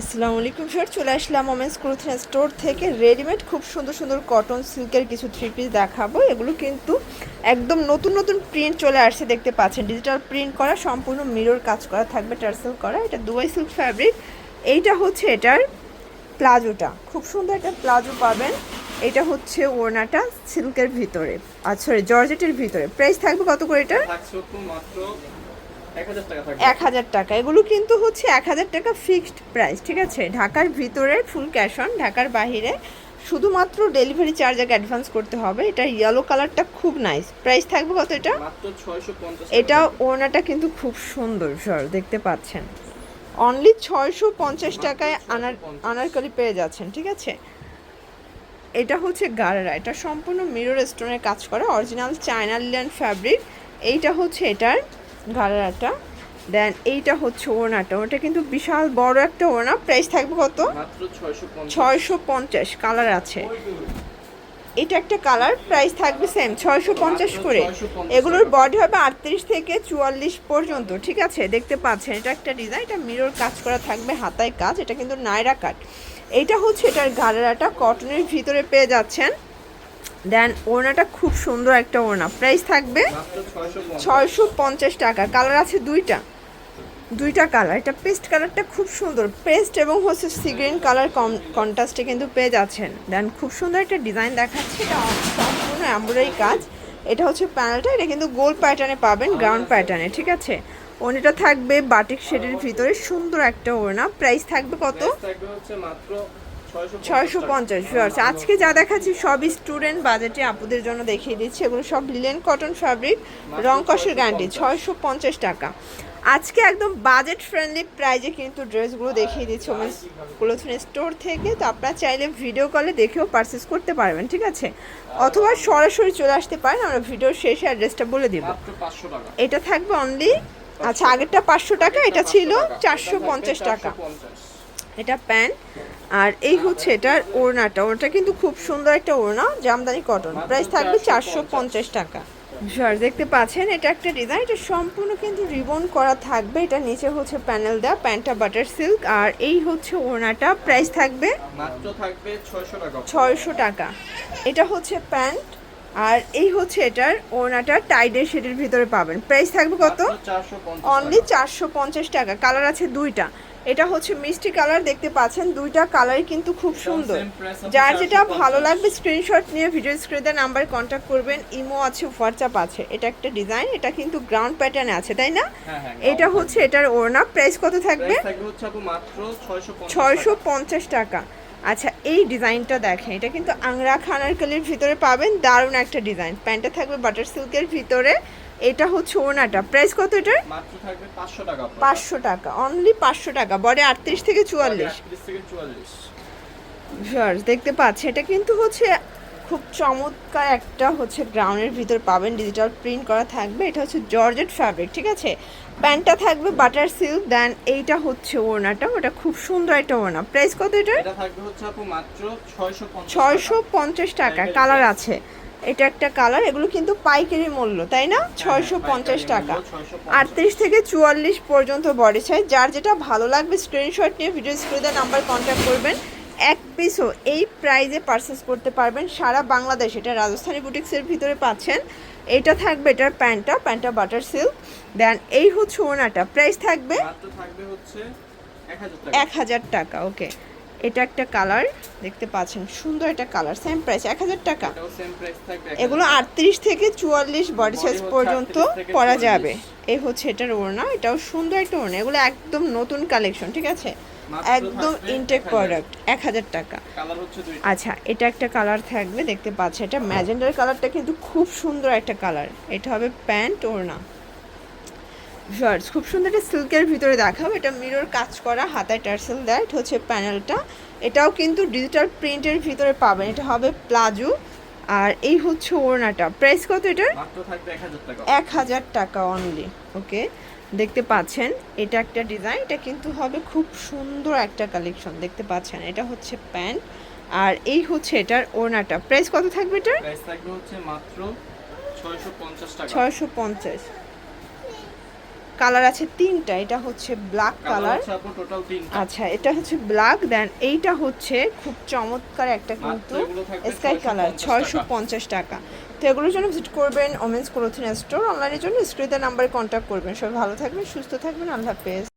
আসসালামু আলাইকুম স্যার চলে আসলাম ওমেন্স ক্লোথ স্টোর থেকে। রেডিমেড খুব সুন্দর সুন্দর কটন সিল্কের কিছু থ্রি পিস দেখাবো। এগুলো কিন্তু একদম নতুন নতুন প্রিন্ট চলে আসছে, দেখতে পাচ্ছেন। ডিজিটাল প্রিন্ট করা, সম্পূর্ণ মিরর কাজ করা থাকবে টার্সেল করা। এটা দুবাই সিল্ক ফ্যাব্রিক এইটা হচ্ছে এটার প্লাজোটা। খুব সুন্দর একটা প্লাজো পাবেন। এটা হচ্ছে ওড়নাটা সিল্কের ভিতরে। আচ্ছা জর্জেটের ভিতরে। প্রাইস থাকবে কত করে এটা এক হাজার টাকা এগুলো কিন্তু হচ্ছে এক হাজার টাকা ফিক্সড প্রাইস ঠিক আছে? ঢাকার ভিতরে ফুল ক্যাশ অন ঢাকার বাহিরে শুধুমাত্র ডেলিভারি চার্জ আগে অ্যাডভান্স করতে হবে। এটা ইয়েলো কালারটা খুব নাইস প্রাইস থাকবে কত এটা? এটা ওড়নাটা কিন্তু খুব সুন্দর সর দেখতে পাচ্ছেন। অনলি ছয়শো পঞ্চাশ টাকায় আনার আনারকলি পেয়ে যাচ্ছেন ঠিক আছে? এটা হচ্ছে গারারা। এটা সম্পূর্ণ মিরর স্টোনের কাজ করা অরিজিনাল চায়না লিয়ান ফ্যাব্রিক এইটা হচ্ছে এটার গারারাটা দেন এইটা হচ্ছে ওড়নাটা ওটা কিন্তু বিশাল বড় একটা ওড়না। প্রাইস থাকবে কত? ছয়শো পঞ্চাশ। কালার আছে। এটা একটা কালার প্রাইস থাকবে সেম ছয়শো পঞ্চাশ করে। এগুলোর বডি হবে আটত্রিশ থেকে চুয়াল্লিশ পর্যন্ত। ঠিক আছে? দেখতে পাচ্ছেন এটা একটা ডিজাইন এটা মিরর কাজ করা থাকবে হাতায় কাজ। এটা কিন্তু নাইরা কাট এইটা হচ্ছে এটার গাড়াটা কটনের ভিতরে পেয়ে যাচ্ছেন। দেন ওড়নাটা খুব সুন্দর একটা ওড়না। প্রাইস থাকবে ছয়শো পঞ্চাশ টাকা। কালার আছে দুইটা। দুইটা কালার এটা পেস্ট কালারটা খুব সুন্দর। পেস্ট এবং হচ্ছে সিগ্রিন কালার কন্ট্রাস্টে কিন্তু পেয়ে যাচ্ছেন। দেন খুব সুন্দর একটা ডিজাইন দেখাচ্ছে। এটা সম্পূর্ণ এমব্রয়ডারি কাজ। এটা হচ্ছে প্যানেলটা এটা কিন্তু গোল প্যাটার্নে পাবেন গ্রাউন্ড প্যাটার্নে ঠিক আছে? ওড়নাটা থাকবে বাটিক শেডের ভিতরে। সুন্দর একটা ওড়না। প্রাইস থাকবে কত? ছয়শো পঞ্চাশ আজকে যা দেখাচ্ছি সবই স্টুডেন্ট বাজেটে আপুদের জন্য দেখিয়ে দিচ্ছি এগুলো সব লিলেন কটন ফ্যাব্রিক রং কষের গ্যারান্টি ছয়শো পঞ্চাশ টাকা। আজকে একদম বাজেট ফ্রেন্ডলি প্রাইজে কিন্তু ড্রেসগুলো দেখিয়ে দিচ্ছি। ওমেন্স ক্লোথিং স্টোর থেকে। তো আপনারা চাইলে ভিডিও কলে দেখেও পারচেস করতে পারবেন, ঠিক আছে? অথবা সরাসরি চলে আসতে পারেন, আমরা ভিডিওর শেষে অ্যাড্রেসটা বলে দিব। এটা থাকবে অনলি আচ্ছা আগেরটা পাঁচশো টাকা, এটা ছিল চারশো পঞ্চাশ টাকা। এটা প্যান্ট আর এই হচ্ছে এটার ওড়নাটা। ওটা কিন্তু খুব সুন্দর একটা ওড়না জামদানি কটন। প্রাইস থাকবে চারশো পঞ্চাশ টাকা। স্যার দেখতে পাচ্ছেন এটা একটা ডিজাইন। এটা সম্পূর্ণ কিন্তু রিবন করা থাকবে। এটা নিচে হচ্ছে প্যানেল দেওয়া প্যান্টটা বাটার সিল্ক। আর এই হচ্ছে ওড়নাটা। প্রাইস থাকবে মাত্র থাকবে ছয়শো টাকা। ছয়শো টাকা। এটা হচ্ছে প্যান্ট। আর এই হচ্ছে এটার ওড়নাটা। টাইডের শেডের ভিতরে পাবেন। প্রাইস থাকবে কত? অনলি চারশো পঞ্চাশ টাকা। কালার আছে দুইটা। এটা হচ্ছে মিষ্টি কালার দেখতে পাচ্ছেন দুইটা কালারই কিন্তু খুব সুন্দর। যার যেটা ভালো লাগবে স্ক্রিনশট নিয়ে ভিডিও স্ক্রিনে নাম্বার কন্ট্যাক্ট করবেন। ইমো আছে হোয়াটসঅ্যাপ আছে। এটা একটা ডিজাইন এটা কিন্তু গ্রাউন্ড প্যাটার্নে আছে তাই না? হ্যাঁ হ্যাঁ এটা হচ্ছে এটার ওড়না। প্রাইস কত থাকবে? ছয়শো পঞ্চাশ টাকা। আচ্ছা এই ডিজাইনটা দেখেন এটা কিন্তু আংরা খানার কালির ভিতরে পাবেন। দারুণ একটা ডিজাইন প্যান্টটা থাকবে বাটার সিল্কের ভিতরে। এটা হচ্ছে ওনাটা প্রাইস কত এটার? পাঁচশো টাকা অনলি পাঁচশো টাকা বডি আটত্রিশ থেকে চুয়াল্লিশ। 38 থেকে চুয়াল্লিশ। ভিউয়ার্স দেখতে পাচ্ছি এটা কিন্তু হচ্ছে খুব চমৎকার একটা হচ্ছে গ্রাউন্ডের ভিতর পাবেন ডিজিটাল প্রিন্ট করা থাকবে। এটা হচ্ছে জর্জেট ফ্যাব্রিক ঠিক আছে? প্যান্টটা থাকবে বাটার সিল্ক দেন এইটা হচ্ছে ওড়নাটা ওটা খুব সুন্দর একটা ওড়না। প্রাইস কত এটা ছয়শো পঞ্চাশ টাকা। কালার আছে। এটা একটা কালার এগুলো কিন্তু পাইকারি মূল্য তাই না? ছয়শো পঞ্চাশ টাকা। আটত্রিশ থেকে চুয়াল্লিশ পর্যন্ত বডি সাইজ যার যেটা ভালো লাগবে স্ক্রিনশট নিয়ে ভিডিও স্ক্রিনে নাম্বার কন্ট্যাক্ট করবেন। এক পিসও এই প্রাইজে পারচেস করতে পারবেন সারা বাংলাদেশ। এটা রাজস্থানী বুটিক্সের ভিতরে পাচ্ছেন। এটা থাকবে এটার প্যান্টটা প্যান্টটা বাটার সিল্ক দেন এই হচ্ছে ওনাটা। প্রাইস থাকবে এক হাজার টাকা। ওকে এটা একটা কালার দেখতে পাচ্ছেন সুন্দর একটা কালার সেম প্রাইস এক হাজার টাকা। এগুলো আটত্রিশ থেকে চুয়াল্লিশ বডি সাইজ পর্যন্ত পরা যাবে। এই হচ্ছে এটার ওড়না এটাও সুন্দর একটা ওড়না এগুলো একদম নতুন কালেকশন ঠিক আছে? একদম ইনটেক প্রোডাক্ট এক হাজার টাকা। কালার হচ্ছে দুইটা। আচ্ছা এটা একটা কালার থাকবে দেখতে পাচ্ছি এটা ম্যাজেন্ডার কালারটা কিন্তু খুব সুন্দর একটা কালার এটা হবে প্যান্ট ওড়না। শার্টস খুব সুন্দর একটা সিল্কের ভিতরে দেখাবো। এটা মিরর কাজ করা হাতায় টার্সেল দেয়। এটা হচ্ছে প্যানেলটা এটাও কিন্তু ডিজিটাল প্রিন্টের ভিতরে পাবেন। এটা হবে প্লাজো আর এই হচ্ছে ওড়নাটা। প্রাইস কত এটার? এক হাজার টাকা। অনলি ওকে দেখতে পাচ্ছেন? এটা একটা ডিজাইন এটা কিন্তু হবে খুব সুন্দর একটা কালেকশন দেখতে পাচ্ছেন? এটা হচ্ছে প্যান্ট আর এই হচ্ছে এটার ওড়নাটা। প্রাইস কত থাকবে এটার? প্রাইস থাকবে হচ্ছে মাত্র ছয়শো পঞ্চাশ টাকা। ছয়শো পঞ্চাশ। কালার আছে তিনটা এটা হচ্ছে ব্ল্যাক কালার। আচ্ছা এটা হচ্ছে ব্ল্যাক দেন এইটা হচ্ছে খুব চমৎকার একটা কিন্তু স্কাই কালার ছয়শো পঞ্চাশ টাকা। তো এগুলোর জন্য ভিজিট করবেন ওমেন্স ক্লোথিং স্টোর অনলাইনের জন্য স্ক্রিনের নাম্বারে কন্ট্যাক্ট করবেন। সবাই ভালো থাকবেন সুস্থ থাকবেন আল্লাহ হাফেজ।